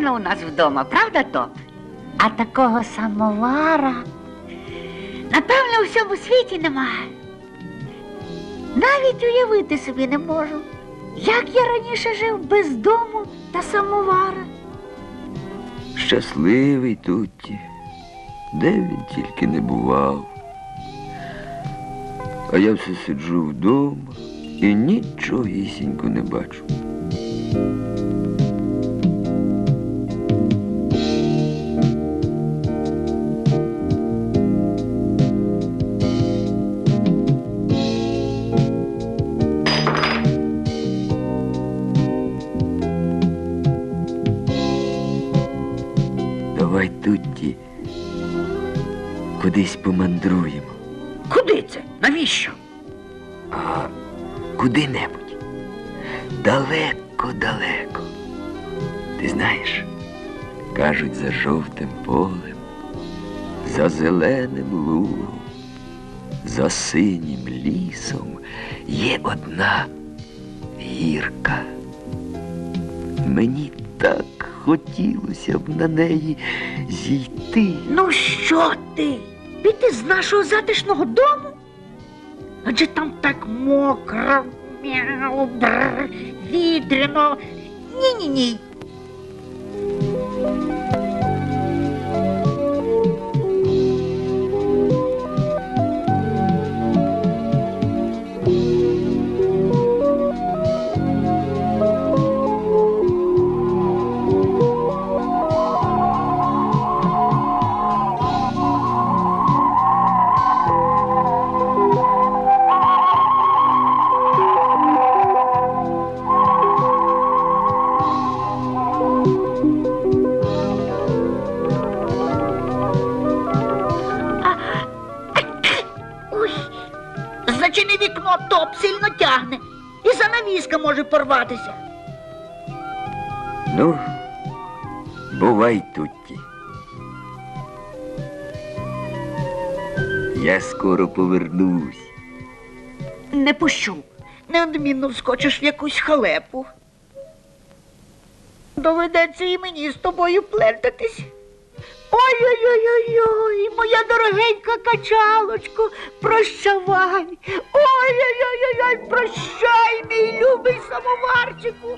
гарно у нас вдома, правда, Топ? А такого самовара, напевно, у всьому світі немає. Навіть уявити собі не можу, як я раніше жив без дому та самовара. Щасливий Тутті, де він тільки не бував. А я все сиджу вдома і нічогісінько не бачу. Давай Тутті кудись помандруємо. Куди це? Навіщо? А куди-небудь. Далеко-далеко. Ти знаєш, кажуть, за жовтим полем, за зеленим лугом, за синім лісом є одна гірка. Мені так хотілося б на неї зійти. Ну що ти? Піти з нашого затишного дому? Адже там так мокро, мяу, бррр, вітряно. Ні-ні-ні. Занавіска може порватися. Ну, бувай Тутті. Я скоро повернусь. Не пущу. Неодмінно вскочиш в якусь халепу. Доведеться і мені з тобою плентатись. Ой-ой-ой-ой, моя дорогенька качалочко, прощавай. Ой-ой-ой, прощай, мій любий самоварчику.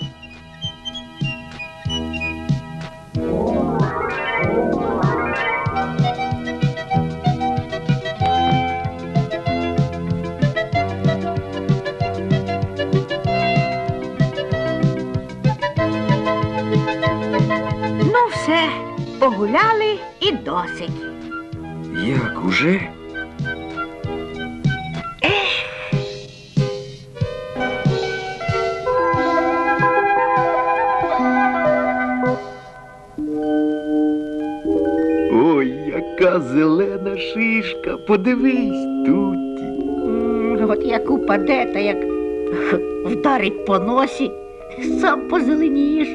Уже? Ой, яка зелена шишка, подивись Тутті. М, От як упаде, та як вдарить по носі, сам позеленієш.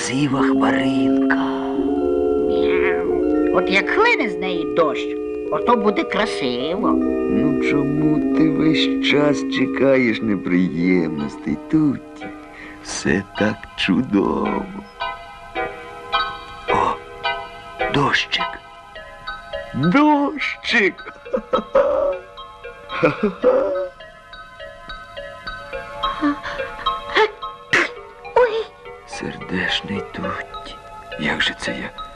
Красива хмаринка. От як хлине з неї дощ, ото буде красиво. Ну чому ти весь час чекаєш неприємностей, Тутті? Все так чудово. О, дощик. Дощик. Ой, Сердешний йдуть? Як же це я?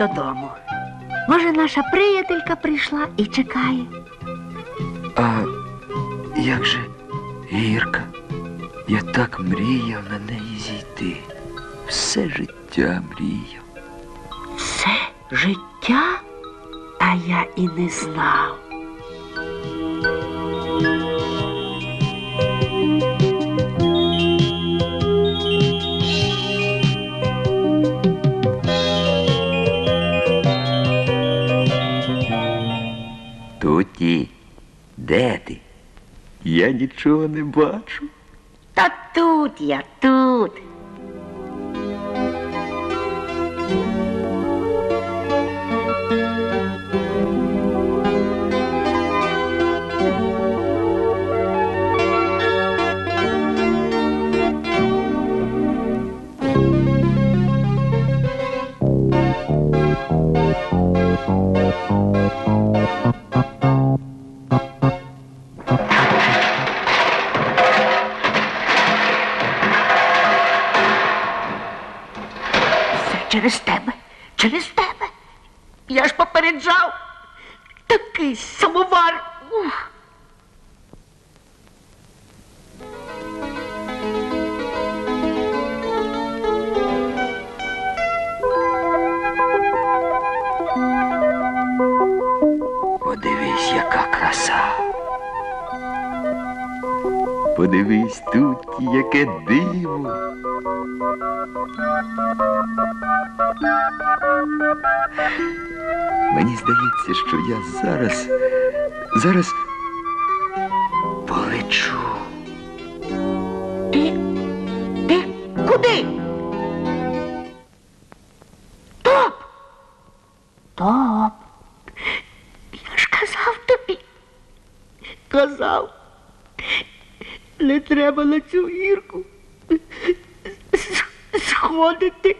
Додому. Може, наша приятелька прийшла і чекає. А як же гірка? Я так мріяв на неї зійти. Все життя мріяв. Все життя, а я і не знав. Я нічого не бачу. Та тут я, тут. Такий самовар. Ух. Подивись, яка краса. Подивись тут, яке диво. Мені здається, що я зараз, зараз полечу. Ти. Ти куди? Топ. Топ. Я ж казав тобі. Казав. Не треба на цю гірку. Сходити.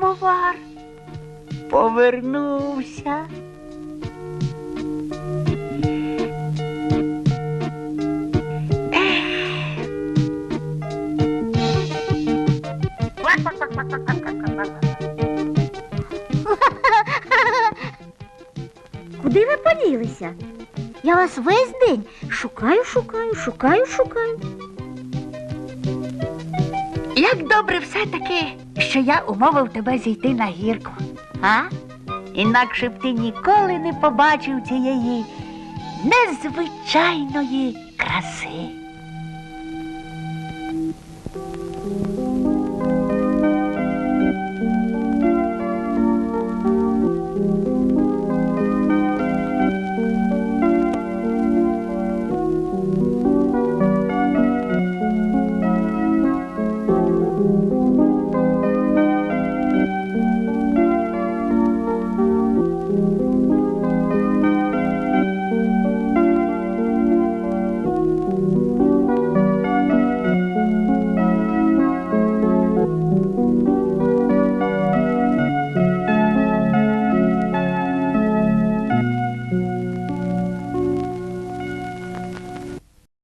Самовар повернувся. Куди ви поділися? Я вас весь день шукаю, шукаю, шукаю, шукаю. Як добре все-таки, що я умовив тебе зійти на гірку, а? Інакше б ти ніколи не побачив цієї незвичайної краси.